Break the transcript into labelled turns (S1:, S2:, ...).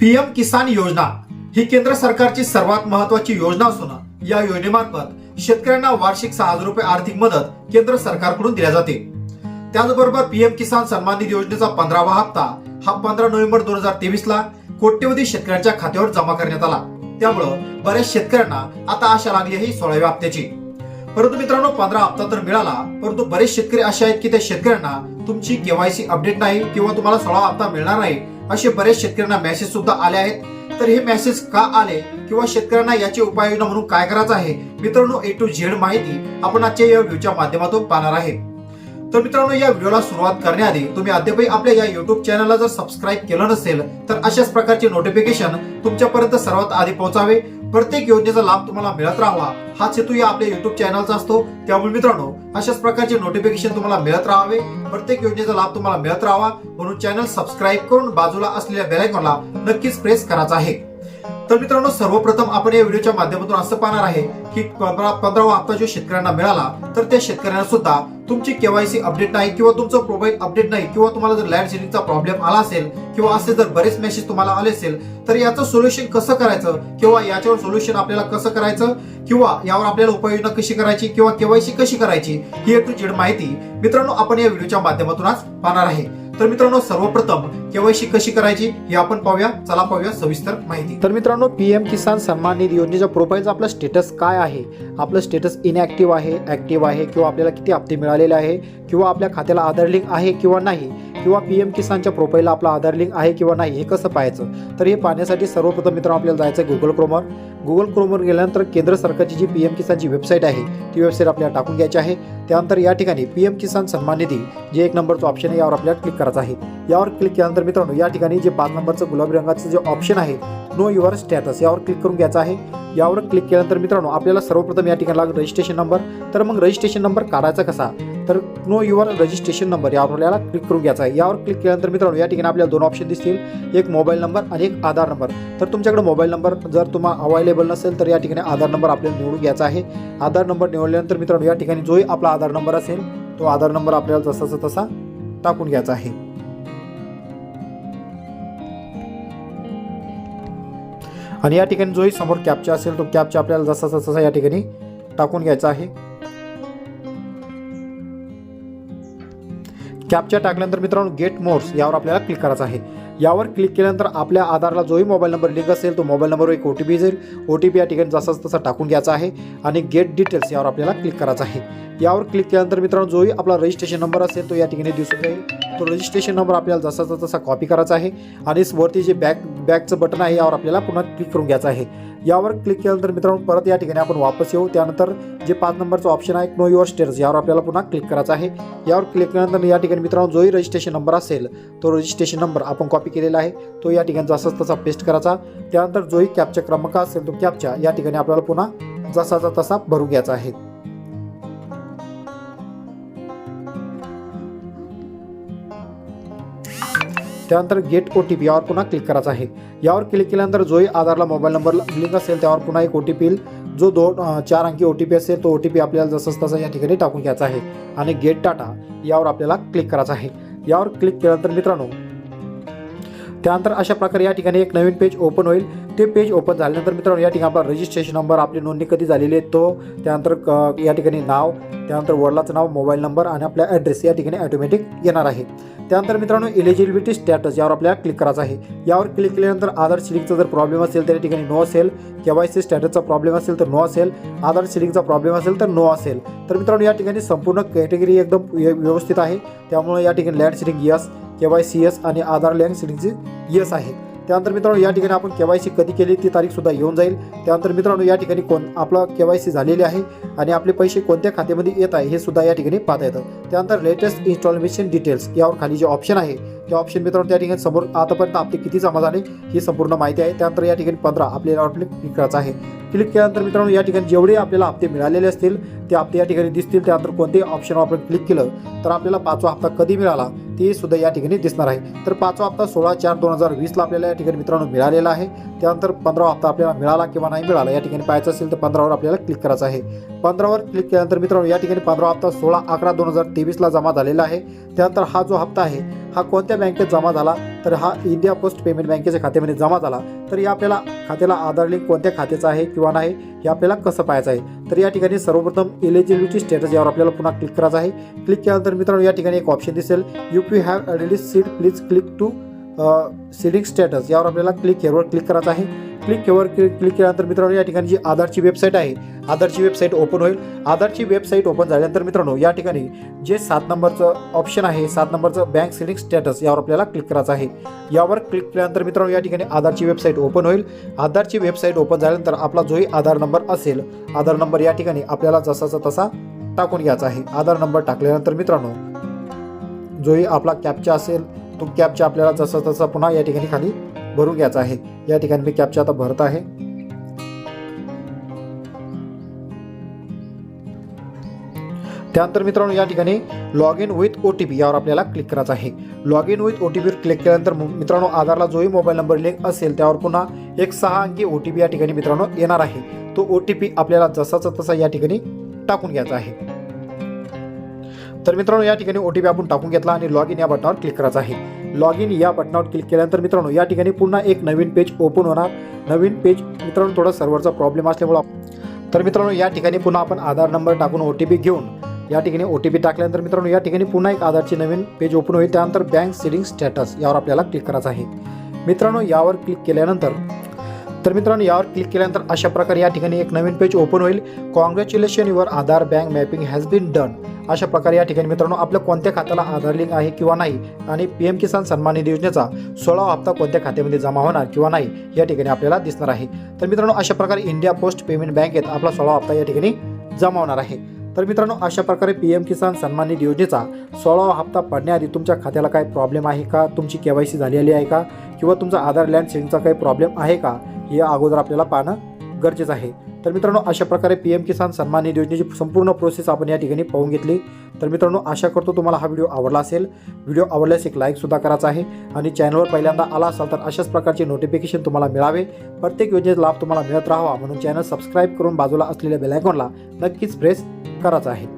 S1: PM किसान योजना ही केंद्र सरकारची सर्वात महत्वाची योजना असून या योजनेमार्फत शेतकऱ्यांना वार्षिक सहा हजार रुपये आर्थिक मदत केंद्र सरकारकडून दिल्या जाते. त्याचबरोबर पीएम किसान सन्मान निधी योजनेचा पंधरावा हप्ता हा पंधरा नोव्हेंबर दोन हजार तेवीस ला कोट्यवधी शेतकऱ्यांच्या खात्यावर जमा करण्यात आला. त्यामुळं बऱ्याच शेतकऱ्यांना आता आशा लागली आहे सोळाव्या हप्त्याची. परंतु मित्रांनो पंधरा हप्ता तर मिळाला परंतु बरेच शेतकरी असे आहेत की त्या शेतकऱ्यांना तुमची केवायसी अपडेट नाही किंवा तुम्हाला सोळा हप्ता मिळणार नाही असे बरेच शेतकऱ्यांना मेसेज सुद्धा आले आहेत. तर हे मेसेज का आले? किंवा शेतकऱ्यांना याची उपाययोजना म्हणून काय करायचं आहे? मित्रांनो ए टू झेड माहिती आपण आजच्या या व्हिडिओच्या माध्यमातून पाहणार आहे. तर मित्रांनो या व्हिडिओला सुरुवात करण्याआधी तुम्ही अद्यापही आपल्या या युट्यूब चॅनलला जर सबस्क्राईब केलं नसेल तर अशाच प्रकारचे नोटिफिकेशन तुमच्यापर्यंत सर्वात आधी पोहोचावे. प्रत्येक योजनेचा लाभ तुम्हाला मिळत राहावा. हाच हेतू या आपल्या युट्यूब चॅनलचा असतो. त्यामुळे मित्रांनो अशाच प्रकारचे नोटिफिकेशन तुम्हाला मिळत राहावे. प्रत्येक योजनेचा लाभ तुम्हाला मिळत राहावा. म्हणून चॅनल सबस्क्राईब करून बाजूला असलेल्या बेलायकॉनला नक्कीच प्रेस करायचा आहे. तर मित्रांनो सर्वप्रथम आपण या व्हिडिओच्या माध्यमातून असं पाहणार आहे की पंधरा पंधरावा हप्ता जो शेतकऱ्यांना मिळाला तर त्या शेतकऱ्यांना सुद्धा तुमची केवायसी अपडेट नाही किंवा तुमचं प्रोफाईल अपडेट नाही किंवा तुम्हाला जर लँड सेलिंगचा प्रॉब्लेम आला असेल किंवा असे जर बरेच मेसेज तुम्हाला आले असेल तर याचं सोल्युशन कसं करायचं? किंवा याच्यावर सोल्युशन आपल्याला कसं करायचं? किंवा यावर आपल्याला उपाययोजना कशी करायची? किंवा केवायसी कशी करायची? ही टू झेड माहिती. मित्रांनो आपण या व्हिडिओच्या माध्यमातून आज पाहणार आहे. तर मित्रांनो सर्वप्रथम केवायसी कशी करायची हे आपण पाहूया. चला पाहूया सविस्तर माहिती.
S2: तर मित्रांनो पी एम किसान सन्मान निधी योजनेच्या प्रोफाईलचा आपलं स्टेटस काय आहे? आपलं स्टेटस इनॅक्टिव्ह आहे ऍक्टिव्ह आहे किंवा आपल्याला किती हप्ते मिळालेले आहे किंवा आपल्या खात्याला आधार लिंक आहे किंवा नाही किंवा पी एम किसानच्या प्रोफाईलला आपला आधार लिंक आहे किंवा नाही हे कसं पाहायचं? तर हे पाहण्यासाठी सर्वप्रथम मित्रांनो आपल्याला जायचं आहे गुगल क्रोमवर गुगल क्रोमवर गेल्यानंतर केंद्र सरकारची जी पी एम किसानची वेबसाईट आहे ती वेबसाईट आपल्याला टाकून घ्यायची आहे. त्यानंतर या ठिकाणी पी एम किसान सन्मान निधी जे एक नंबरचं ऑप्शन आहे यावर आपल्याला क्लिक करायचं आहे. यावर क्लिक केल्यानंतर मित्रांनो या ठिकाणी जे पाच नंबरचं गुलाबी रंगाचं जे ऑप्शन आहे नो युअर स्टॅटस यावर क्लिक करून घ्यायचं आहे. यावर क्लिक केल्यानंतर मित्रांनो आपल्याला सर्वप्रथम या ठिकाणी लागेल रजिस्ट्रेशन नंबर तर मग रजिस्ट्रेशन नंबर काढायचा कसा? तर नो युअर रजिस्ट्रेशन नंबर यावर आपल्याला क्लिक करून घ्यायचा आहे. यावर क्लिक केल्यानंतर मित्रांनो या ठिकाणी आपल्याला दोन ऑप्शन दिसतील. एक मोबाईल नंबर आणि एक आधार नंबर तर तुमच्याकडे मोबाईल नंबर जर तुम्हाला अवेलेबल नसेल तर या ठिकाणी आधार नंबर आपल्याला निवडून घ्यायचा आहे. आधार नंबर निवडल्यानंतर मित्रांनो या ठिकाणी जोही आपला आधार नंबर असेल तो आधार नंबर आपल्याला जसाचा तसा टाकून घ्यायचा आहे. आणि या ठिकाणी जोही समोर कॅपचा असेल तो कॅपचा आपल्याला जसाचा तसा या ठिकाणी टाकून घ्यायचा आहे. कॅपच्या टाकल्यानंतर मित्रांनो गेट मोड्स यावर आपल्याला क्लिक करायचं आहे. यावर क्लिक केल्यानंतर आपल्या आधारला जोही मोबाईल नंबर लिंक असेल तो मोबाईल नंबरवर एक ओ टी पी जाईल ओ टी पी या ठिकाणी जसाच तसा टाकून घ्यायचा आहे आणि गेट डिटेल्स यावर आपल्याला क्लिक करायचं आहे. यावर क्लिक केल्यानंतर मित्रांनो जोही आपला रजिस्ट्रेशन नंबर असेल तो या ठिकाणी दिसून जाईल. तो रजिस्ट्रेशन नंबर आपल्याला जसाचा तसा कॉपी करायचा आहे आणि वरती जे बॅक बॅकचं बटन आहे यावर आपल्याला पुन्हा क्लिक करून घ्यायचं आहे. यावर क्लिक केल्यानंतर मित्रांनो परत या ठिकाणी आपण वापस येऊ. त्यानंतर जे पाच नंबरचं ऑप्शन आहे नो युअर स्टेटस यावर आपल्याला पुन्हा क्लिक करायचं आहे. यावर क्लिक केल्यानंतर या ठिकाणी मित्रांनो जोही रजिस्ट्रेशन नंबर असेल तो रजिस्ट्रेशन नंबर आपण कॉपी केलेला आहे. तो या ठिकाणी जसाच तसा पेस्ट करायचा. त्यानंतर जोही कॅपचा क्रमांक असेल तो कॅपचा या ठिकाणी आपल्याला पुन्हा जसाचा तसा भरून घ्यायचा आहे. त्यानंतर गेट ओ टी पी यावर पुन्हा क्लिक करायचं आहे. यावर क्लिक केल्यानंतर जोही आधारला मोबाईल नंबर लिंक असेल त्यावर पुन्हा एक ओ टी पी जो दोन चार अंकी ओ टी पी असेल तो ओ टी पी आपल्याला जसंच तसं या ठिकाणी टाकून घ्यायचा आहे. आणि गेट डाटा यावर आपल्याला क्लिक करायचं आहे. यावर क्लिक केल्यानंतर मित्रांनो त्यानंतर अशा प्रकारे या ठिकाणी एक नवीन पेज ओपन होईल. ते पेज ओपन झाल्यानंतर मित्रांनो या ठिकाणी आपला रजिस्ट्रेशन नंबर आपली नोंदणी कधी झालेली आहे तो त्यानंतर क- या ठिकाणी नाव त्यानंतर वडिलाचं नाव मोबाईल नंबर आणि आपल्या ॲड्रेस या ठिकाणी ॲटोमॅटिक येणार आहे. त्यानंतर मित्रांनो एलिजिबिलिटी स्टॅटस यावर आपल्याला क्लिक करायचं आहे. यावर क्लिक केल्यानंतर आधार सिलिंगचा जर प्रॉब्लेम असेल तर या ठिकाणी नो असेल. के वाय सी स्टॅटसचा प्रॉब्लेम असेल तर नो असेल. आधार सिलिंगचा प्रॉब्लेम असेल तर नो असेल. तर मित्रांनो या ठिकाणी संपूर्ण कॅटेगरी एकदम व्य- व्यवस्थित आहे. त्यामुळे या ठिकाणी land seeding yes K Y C S आणि आधार लँड सिलिंगची यस आहे. त्यानंतर मित्रांनो या ठिकाणी आपण के वाय सी कधी केली ती तारीखसुद्धा येऊन जाईल. त्यानंतर मित्रांनो या ठिकाणी कोण आपला के वाय सी झालेली आहे आणि आपले पैसे कोणत्या खात्यामध्ये येत आहे हे सुद्धा या ठिकाणी पाहता येतं. त्यानंतर लेटेस्ट इन्स्टॉलमेशन डिटेल्स यावर खाली जे ऑप्शन आहे किंवा ऑप्शन मित्रांनो त्या ठिकाणी समोर आतापर्यंत आपले किती जमा झाले ही संपूर्ण माहिती आहे. त्यानंतर या ठिकाणी पंधरा आपल्याला आपले क्लिक करायचं आहे. क्लिक केल्यानंतर मित्रांनो या ठिकाणी जेवढे आपल्याला हप्ते मिळालेले असतील ते हप्ते या ठिकाणी दिसतील. त्यानंतर कोणते ऑप्शन आपण क्लिक केलं तर आपल्याला पाचवा हप्ता कधी मिळाला ते सुद्धा या ठिकाणी दिसणार आहे. तर पाचवा हप्ता सोळा चार दोन हजार वीसला आपल्याला या ठिकाणी मित्रांनो मिळालेला आहे. त्यानंतर पंधरा हप्ता आपल्याला मिळाला किंवा नाही मिळाला या ठिकाणी पाहायचं असेल तर पंधरावर आपल्याला क्लिक करायचं आहे. पंधरावर क्लिक केल्यानंतर मित्रांनो या ठिकाणी पंधरा हप्ता सोळा अकरा दोन हजार तेवीसला जमा झालेला आहे. त्यानंतर हा जो हप्ता आहे हा कोणत्या बँकेत जमा झाला तर हा इंडिया पोस्ट पेमेंट बँकेच्या खात्यामध्ये जमा झाला तर या आपल्याला खात्याला आधार लिंक कोणत्या खात्याचा आहे किंवा नाही हे आपल्याला कसं पाहायचं आहे? तर या ठिकाणी सर्वप्रथम एलिजिबिलिटी स्टेटस यावर आपल्याला पुन्हा क्लिक करायचं आहे. क्लिक केल्यानंतर मित्रांनो या ठिकाणी एक ऑप्शन दिसेल. You P have already seed please click to seeding status यावर आपल्याला क्लिक हेअरवर क्लिक करायचं आहे. क्लिक हेअरवर क्लिक क्लिक केल्यानंतर मित्रांनो या ठिकाणी जी आधारची वेबसाईट आहे आधारची वेबसाईट ओपन होईल. आधारची वेबसाईट ओपन झाल्यानंतर मित्रांनो या ठिकाणी जे सात नंबरचं ऑप्शन आहे सात नंबरचं बँक सेटिंग स्टेटस यावर आपल्याला क्लिक करायचं आहे. यावर क्लिक केल्यानंतर मित्रांनो या ठिकाणी आधारची वेबसाईट ओपन होईल. आधारची वेबसाईट ओपन झाल्यानंतर आपला जोही आधार नंबर असेल. आधार नंबर या ठिकाणी आपल्याला जसाचा तसा टाकून घ्यायचा आहे. आधार नंबर टाकल्यानंतर मित्रांनो जोही आपला कॅपचा असेल. तो कॅपचा आपल्याला जसा तसा पुन्हा या ठिकाणी खाली भरून घ्यायचा आहे. या ठिकाणी मी कॅपचा आता भरत आहे. त्यानंतर मित्रांनो या ठिकाणी log in with O T P यावर आपल्याला क्लिक करायचं आहे. Log in with O T पीवर क्लिक केल्यानंतर मित्रांनो आधारला जोही मोबाईल नंबर लिंक असेल त्यावर पुन्हा एक सहा अंकी ओ टी पी या ठिकाणी मित्रांनो येणार आहे. तो ओ टी पी आपल्याला जसाचा तसा या ठिकाणी टाकून घ्यायचा आहे. तर मित्रांनो या ठिकाणी ओ टी पी आपण टाकून घेतला आणि लॉग इन या बटनावर क्लिक करायचं आहे. लॉग इन या बटनावर क्लिक केल्यानंतर मित्रांनो या ठिकाणी पुन्हा एक नवीन पेज ओपन होणार. नवीन पेज मित्रांनो थोडा सर्व्हरचा प्रॉब्लेम असल्यामुळं तर मित्रांनो या ठिकाणी पुन्हा आपण आधार नंबर टाकून ओ टी पी घेऊन या ठिकाणी ओ टी पी टाकल्यानंतर मित्रांनो या ठिकाणी पुन्हा एक आधारची नवीन पेज ओपन होईल. त्यानंतर बँक सेलिंग स्टेटस यावर आपल्याला क्लिक करायचं आहे. मित्रांनो यावर क्लिक केल्यानंतर तर मित्रांनो यावर क्लिक केल्यानंतर अशा प्रकारे या ठिकाणी एक नवीन पेज ओपन होईल. Congratulation your Aadhaar bank mapping has been done अशा प्रकारे या ठिकाणी मित्रांनो आपल्या कोणत्या खात्याला आधार लिंक आहे किंवा नाही? आणि पी एम किसान सन्मान निधी योजनेचा सोळावा हप्ता कोणत्या खात्यामध्ये जमा होणार किंवा नाही? या ठिकाणी आपल्याला दिसणार आहे. तर मित्रांनो अशा प्रकारे इंडिया पोस्ट पेमेंट बँकेत आपला सोळावा हप्ता या ठिकाणी जमा होणार आहे. तर मित्रांनो अशा प्रकारे पी एम किसान सन्मान निधी योजनेचा सोळावा हप्ता पडण्याआधी तुमच्या खात्याला काय प्रॉब्लेम आहे का? तुमची के वाय सी झालेली आहे का? किंवा तुमचा आधार लँड सेविंगचा काही प्रॉब्लेम आहे का? हे अगोदर आपल्याला पाहणं गरजेचं आहे. तर मित्रांनो अशा प्रकारे पी एम किसान सन्मान निधी योजनेची संपूर्ण प्रोसेस आपण या ठिकाणी पाहून घेतली. तर मित्रांनो आशा करतो तुम्हाला हा व्हिडिओ आवडला असेल. व्हिडिओ आवडल्यास एक लाईकसुद्धा करायचा आहे आणि चॅनलवर पहिल्यांदा आला असाल तर अशाच प्रकारचे नोटिफिकेशन तुम्हाला मिळावे. प्रत्येक योजनेचा लाभ तुम्हाला मिळत राहावा म्हणून चॅनल सबस्क्राईब करून बाजूला असलेल्या बेलायकॉनला नक्कीच प्रेस करायचा आहे.